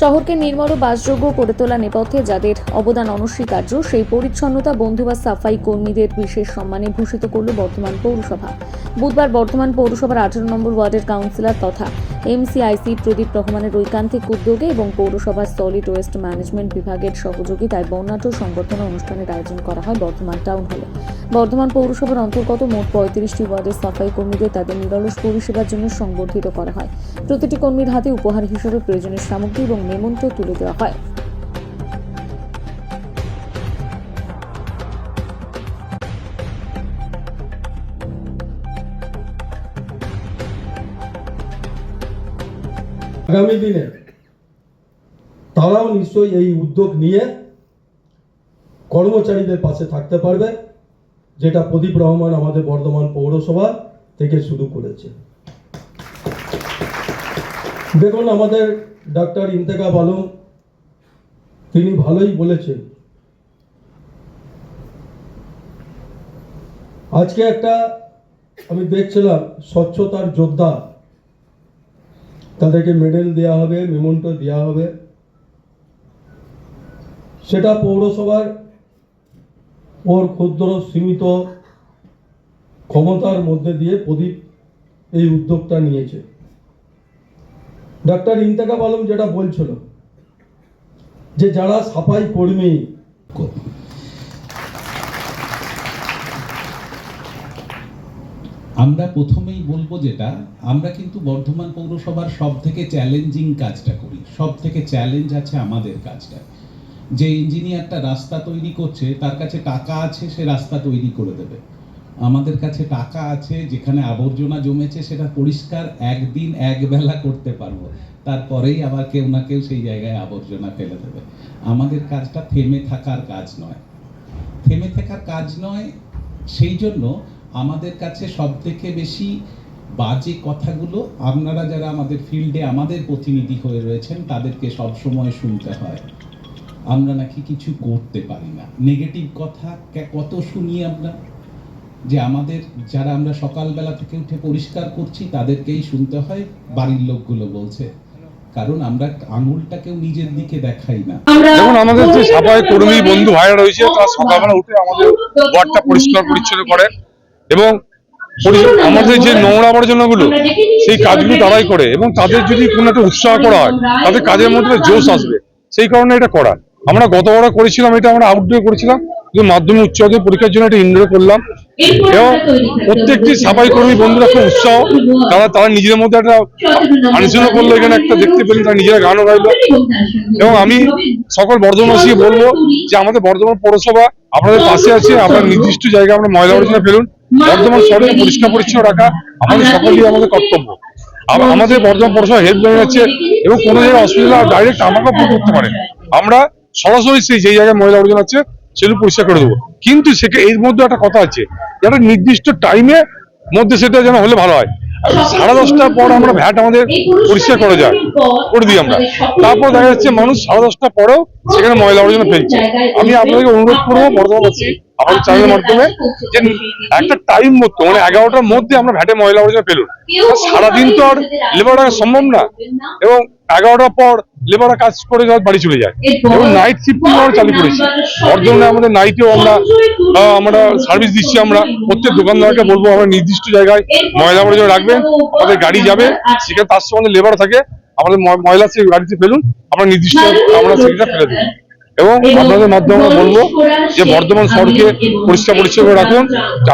শহরকে নির্মল ও বাসযোগ্য করে তোলা নেপথ্যে যাদের অবদান অনস্বীকার্য, সেই পরিচ্ছন্নতা, বন্ধু বা সাফাই কর্মীদের বিশেষ সম্মানে ভূষিত করল বর্ধমান পৌরসভা। বুধবার বর্ধমান পৌরসভার আঠারো নম্বর ওয়ার্ডের কাউন্সিলর তথা এমসিআইসি প্রদীপ রহমানের ঐকান্তিক উদ্যোগে এবং পৌরসভার সলিড ওয়েস্ট ম্যানেজমেন্ট বিভাগের সহযোগিতায় বর্ণাঢ্য সংবর্ধনা অনুষ্ঠানের আয়োজন করা হয় বর্ধমান টাউন হলে। বর্ধমান পৌরসভার অন্তর্গত মোট পঁয়ত্রিশটি ওয়ার্ডের সাফাই কর্মীদের তাদের নিরলস পরিষেবার জন্য সংবর্ধিত করা হয়। প্রতিটি কর্মীর হাতে উপহার হিসেবে প্রয়োজনীয় সামগ্রী এবং নেমন্ত্র তুলে দেওয়া হয়। আগামী দিনে তারাও নিশ্চয়ই এই উদ্যোগ নিয়ে কর্মচারীদের পাশে থাকতে পারবে, যেটা প্রদীপ রহমান আমাদের বর্ধমান পৌরসভা থেকে শুরু করেছে। দেখুন, আমাদের ডাক্তার ইন্তেকাব আলম, তিনি ভালোই বলেছেন, আজকে একটা আমি দেখছিলাম, স্বচ্ছতার যোদ্ধা তাদেরকে মেডেল দেওয়া হবে মেমন্টো দেওয়া হবে। সেটা পৌরসভার ওর ক্ষুদ্র সীমিত ক্ষমতার মধ্যে দিয়ে প্রদীপ এই উদ্যোগটা নিয়েছে। ডাক্তার ইন্তেকাব আলম যেটা বলছিল, যে যারা সাফাই কর্মী আমরা প্রথমেই বলব যেটা, আমরা কিন্তু বর্ধমান পৌরসভার সব থেকে চ্যালেঞ্জিং কাজটা করি সব থেকে চ্যালেঞ্জ আছে আমাদের কাজটা। যে ইঞ্জিনিয়ারটা রাস্তা তৈরি করছে, তার কাছে টাকা আছে, সে রাস্তা তৈরি করে দেবে। আমাদের কাছে টাকা আছে, যেখানে আবর্জনা জমেছে, সেটা পরিষ্কার একদিন একবেলা করতে পারব। তারপরেই আবার কেউ না কেউ সেই জায়গায় আবর্জনা ফেলে দেবে। আমাদের কাজটা থেমে থাকার কাজ নয়। থেমে থাকার কাজ নয় সেই জন্য আমাদের কাছে সব থেকে বেশি বাজে কথাগুলো আপনারা যারা আমাদের ফিল্ডে আমাদের প্রতিনিধি হয়ে রয়েছেন তাদেরকে সব সময় শুনতে হয়। আমরা নাকি কিছু করতে পারি না। নেগেটিভ কথা কত শুনি আমরা? যে আমাদের যারা আমরা সকালবেলা থেকে উঠে পরিষ্কার করছি তাদেরকেই শুনতে হয় বাড়ির লোকগুলো বলছে। কারণ আমরা আঙুলটাকেও নিজের দিকে দেখাই না। দেখুন আমাদের যে সাফাই কর্মী বন্ধু ভাইরা রয়েছে তারা সকালবেলা উঠে আমাদের ওয়ার্ডটা পরিষ্কার পরিচ্ছন্ন করে এবং আমাদের যে নোংরা আবর্জনাগুলো সেই কাজগুলো তারাই করে এবং তাদের যদি কোনো একটা উৎসাহ করা হয় তাদের কাজের মধ্যে জোশ আসবে। সেই কারণে এটা করা। আমরা গতবার করেছিলাম এটা আমরা আউটডোর করেছিলাম কিন্তু মাধ্যমিক উচ্চ মাধ্যমিক পরীক্ষার জন্য এটা ইনডোরে করলাম। এবং প্রত্যেকটি সাফাই কর্মী বন্ধুরা খুব উৎসাহ। তারা তারা নিজের মধ্যে একটা আলোচনা করল এখানে একটা দেখতে পেলেন তারা নিজেরা গানও গাইলো। এবং আমি সকল বর্ধমানবাসীকে বলব যে আমাদের বর্ধমান পৌরসভা আপনাদের পাশে আছে, আপনার নির্দিষ্ট জায়গায় আমরা ময়লা আবর্জনা ফেলুন, বর্ধমান শহরকে পরিষ্কার পরিচ্ছন্ন রাখা আমাদের সকলেই আমাদের কর্তব্য। আম- আমাদের বর্ধমান পৌরসভা হেল্পলাইন আছে এবং কোনো জায়গায় অসুবিধা ডাইরেক্ট আমাকেও ফোন করতে পারে। আমরা সরাসরি সেই যে জায়গায় ময়লা আবর্জনা আছে, সেগুলো পরিষ্কার করে দেবো। কিন্তু সেটা এর মধ্যে একটা কথা আছে একটা নির্দিষ্ট টাইমে মধ্যে সেটা যেন হলে ভালো হয়। সাড়ে দশটার পর আমরা ভ্যাট আমাদের পরিষ্কার করে যায়, করে দিই আমরা। তারপর দেখা যাচ্ছে মানুষ সাড়ে দশটার পরেও সেখানে ময়লা আবর্জনা ফেলছে। আমি আপনাদেরকে অনুরোধ করব বর্ধমানবাসী আমাদের চ্যানেলের মাধ্যমে? যে একটা টাইম মতো মানে এগারোটার মধ্যে আমরা ভ্যাটে ময়লা আবর্জনা ফেলুন সারাদিন তো আর লেবার রাখা সম্ভব না। এবং এগারোটার পর লেবাররা কাজ করে যাওয়ার বাড়ি চলে যায়। এবং নাইট শিফটিং আমরা চালু করেছি। বর্ধমানে আমাদের নাইটেও আমরা আমরা সার্ভিস দিচ্ছি আমরা। প্রত্যেক দোকানদারকে বলব আমরা নির্দিষ্ট জায়গায় ময়লা আবর্জনা রাখবেন। আমাদের গাড়ি যাবে সেখানে তার সঙ্গে লেবার থাকে। আমাদের ময়লা সেই গাড়িতে ফেলুন। আমরা নির্দিষ্ট আমরা সেটা ফেলে দেবো। এবং আপনাদের মাধ্যমে বলব যে বর্ধমান শহরকে পরিষ্কার পরিচ্ছন্ন রাখুন।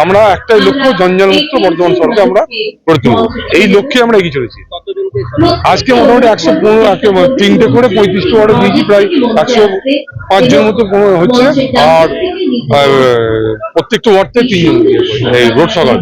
আমরা একটাই লক্ষ্য জঞ্জাল মুক্ত বর্ধমান শহরকে আমরা করে তুলব। এই লক্ষ্যে আমরা এগিয়ে চলেছি। আজকে মোটামুটি একশো পনেরো একে তিনটে করে পঁয়ত্রিশটা ওয়ার্ডে দিয়েছি প্রায় একশো পাঁচজন মতো হচ্ছে। আর প্রত্যেকটা ওয়ার্ড থেকে এই রোড সকাল।